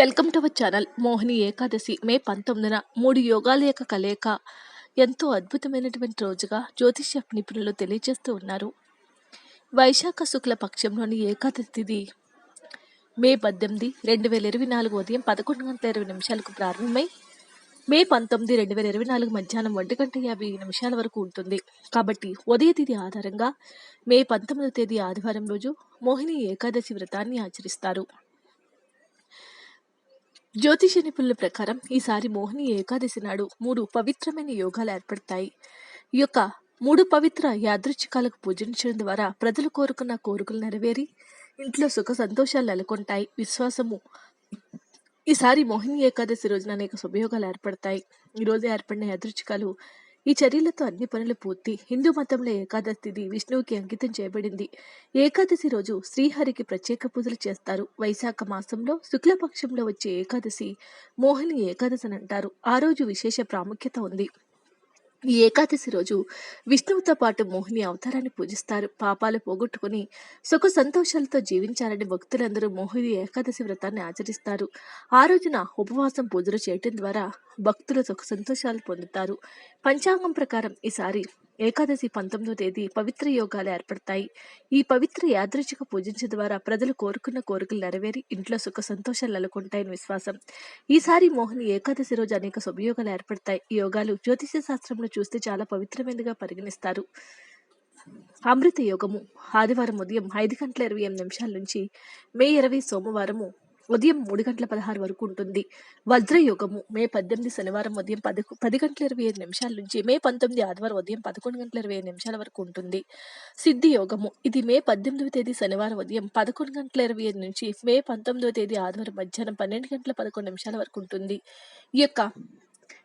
Welcome to our channel Mohini Ekadashi May పంతొమ్మిదిన మూడు యోగాల యొక్క కలయిక. ఎంతో అద్భుతమైనటువంటి రోజుగా జ్యోతిష్య నిపుణులు తెలియజేస్తూ ఉన్నారు. వైశాఖ శుక్ల పక్షంలోని ఏకాదశి తిథి మే పద్దెనిమిది రెండు వేల ఇరవై నాలుగు ఉదయం పదకొండు గంటల ఇరవై నిమిషాలకు ప్రారంభమై మే పంతొమ్మిది రెండు వేల ఇరవై నాలుగు మధ్యాహ్నం ఒంటి గంట యాభై నిమిషాల వరకు ఉంటుంది. కాబట్టి ఉదయ తేదీ ఆధారంగా మే పంతొమ్మిదవ తేదీ ఆదివారం రోజు మోహిని ఏకాదశి వ్రతాన్ని ఆచరిస్తారు. జ్యోతిష నిపుణుల ప్రకారం ఈసారి మోహిని ఏకాదశి నాడు మూడు పవిత్రమైన యోగాలు ఏర్పడతాయి. ఈ యొక్క మూడు పవిత్ర యాదృచ్ఛికాలకు పూజించడం ద్వారా ప్రజలు కోరుకున్న కోరికలు నెరవేరి ఇంట్లో సుఖ సంతోషాలు నెలకొంటాయి. విశ్వాసము. ఈసారి మోహిని ఏకాదశి రోజున అనేక శుభయోగాలు ఏర్పడతాయి. ఈ రోజు ఏర్పడిన యాదృచ్ఛికాలు ఈ చర్యలతో అన్ని పనులు పూర్తి హిందూ మతంలో ఏకాదశి తిథి విష్ణువుకి అంకితం చేయబడింది. ఏకాదశి రోజు శ్రీహరికి ప్రత్యేక పూజలు చేస్తారు. వైశాఖ మాసంలో శుక్లపక్షంలో వచ్చే ఏకాదశి మోహిని ఏకాదశి అని అంటారు. ఆ రోజు విశేష ప్రాముఖ్యత ఉంది. ఈ ఏకాదశి రోజు విష్ణువుతో పాటు మోహిని అవతారాన్ని పూజిస్తారు. పాపాలు పోగొట్టుకుని సుఖ సంతోషాలతో జీవించాలని భక్తులందరూ మోహిని ఏకాదశి వ్రతాన్ని ఆచరిస్తారు. ఆ రోజున ఉపవాసం పూజలు చేయటం ద్వారా భక్తులు సుఖ సంతోషాలు పొందుతారు. పంచాంగం ప్రకారం ఈసారి ఏకాదశి పంతొమ్మిదో తేదీ పవిత్ర యోగాలు ఏర్పడతాయి. ఈ పవిత్ర యాదృచ్ఛిక పూజించే ద్వారా ప్రజలు కోరుకున్న కోరికలు నెరవేరి ఇంట్లో సుఖ సంతోషాలు నెలకొంటాయని విశ్వాసం. ఈసారి మోహిని ఏకాదశి రోజు అనేక శుభయోగాలు ఏర్పడతాయి. ఈ యోగాలు జ్యోతిష శాస్త్రంలో చూస్తే చాలా పవిత్రమైనదిగా పరిగణిస్తారు. అమృత యోగము ఆదివారం ఉదయం ఐదు గంటల ఇరవై ఎనిమిది నిమిషాల నుంచి మే ఇరవై సోమవారము ఉదయం మూడు గంటల పదహారు వరకు ఉంటుంది. వజ్రయోగము మే పద్దెనిమిది శనివారం ఉదయం పది పది గంటల ఇరవై ఐదు నిమిషాల నుంచి మే పంతొమ్మిది ఆదివారం ఉదయం పదకొండు గంటల ఇరవై ఐదు నిమిషాల వరకు ఉంటుంది. సిద్ధి యోగము ఇది మే పద్దెనిమిదవ తేదీ శనివారం ఉదయం పదకొండు గంటల ఇరవై ఐదు నుంచి మే పంతొమ్మిదవ తేదీ ఆదివారం మధ్యాహ్నం పన్నెండు గంటల పదకొండు నిమిషాల వరకు ఉంటుంది. ఈ యొక్క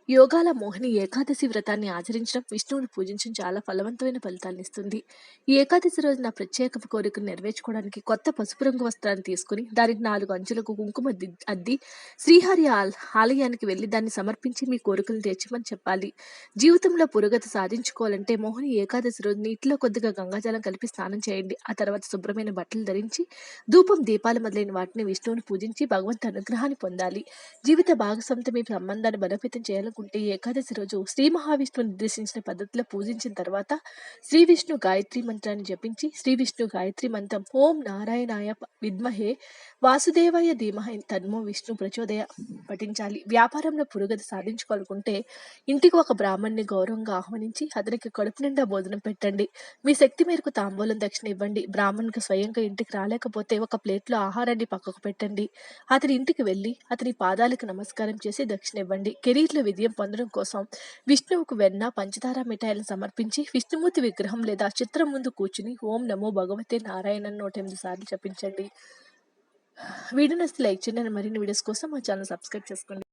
యోగాల మోహిని ఏకాదశి వ్రతాన్ని ఆచరించడం విష్ణువుని పూజించడం చాలా ఫలవంతమైన ఫలితాలను ఇస్తుంది. ఈ ఏకాదశి రోజున ప్రత్యేక కోరికను నెరవేర్చుకోవడానికి కొత్త పసుపు రంగు వస్త్రాన్ని తీసుకుని దానికి నాలుగు అంచులకు కుంకుమ అద్ది శ్రీహరి ఆలయానికి వెళ్ళి దాన్ని సమర్పించి మీ కోరికలు తీర్చమని చెప్పాలి. జీవితంలో పురోగతి సాధించుకోవాలంటే మోహిని ఏకాదశి రోజు నీటిలో కొద్దిగా గంగాజలం కలిపి స్నానం చేయండి. ఆ తర్వాత శుభ్రమైన బట్టలు ధరించి ధూపం దీపాలు మొదలైన వాటిని విష్ణువుని పూజించి భగవంతు అనుగ్రహాన్ని పొందాలి. జీవిత భాగస్వామితో మీ సంబంధాన్ని బలోపేతం చేయాలనుకుంటే అనుకుంటే ఏకాదశి రోజు శ్రీ మహావిష్ణువు నిర్దేశించిన పద్ధతిలో పూజించిన తర్వాత శ్రీ విష్ణు గాయత్రి మంత్రాన్ని జపించి శ్రీ విష్ణు గాయత్రి మంత్రం ఓం నారాయణాయ విద్మహే వాసుదేవాయ ధీమహే తన్మో విష్ణు ప్రచోదయ పఠించాలి. వ్యాపారంలో పురోగతి సాధించుకోవాలనుకుంటే ఇంటికి ఒక బ్రాహ్మణ్ణి గౌరవంగా ఆహ్వానించి అతనికి కడుపు నిండా భోజనం పెట్టండి. మీ శక్తి మేరకు తాంబూలం దక్షిణ ఇవ్వండి. బ్రాహ్మణ్కి స్వయంగా ఇంటికి రాలేకపోతే ఒక ప్లేట్లో ఆహారాన్ని పక్కకు పెట్టండి. అతని ఇంటికి వెళ్ళి అతని పాదాలకు నమస్కారం చేసి దక్షిణ ఇవ్వండి. కెరీర్లో విధి విజయం పొందడం కోసం విష్ణువుకు వెన్న పంచదార మిఠాయిలను సమర్పించి విష్ణుమూర్తి విగ్రహం లేదా చిత్రం ముందు కూర్చుని ఓం నమో భగవతే నారాయణ నూట ఎనిమిది సార్లు చెప్పించండి వీడియో నస్తే లైక్ చేయండి. మరిన్ని వీడియోస్ కోసం మా ఛానల్ సబ్స్క్రైబ్ చేసుకోండి.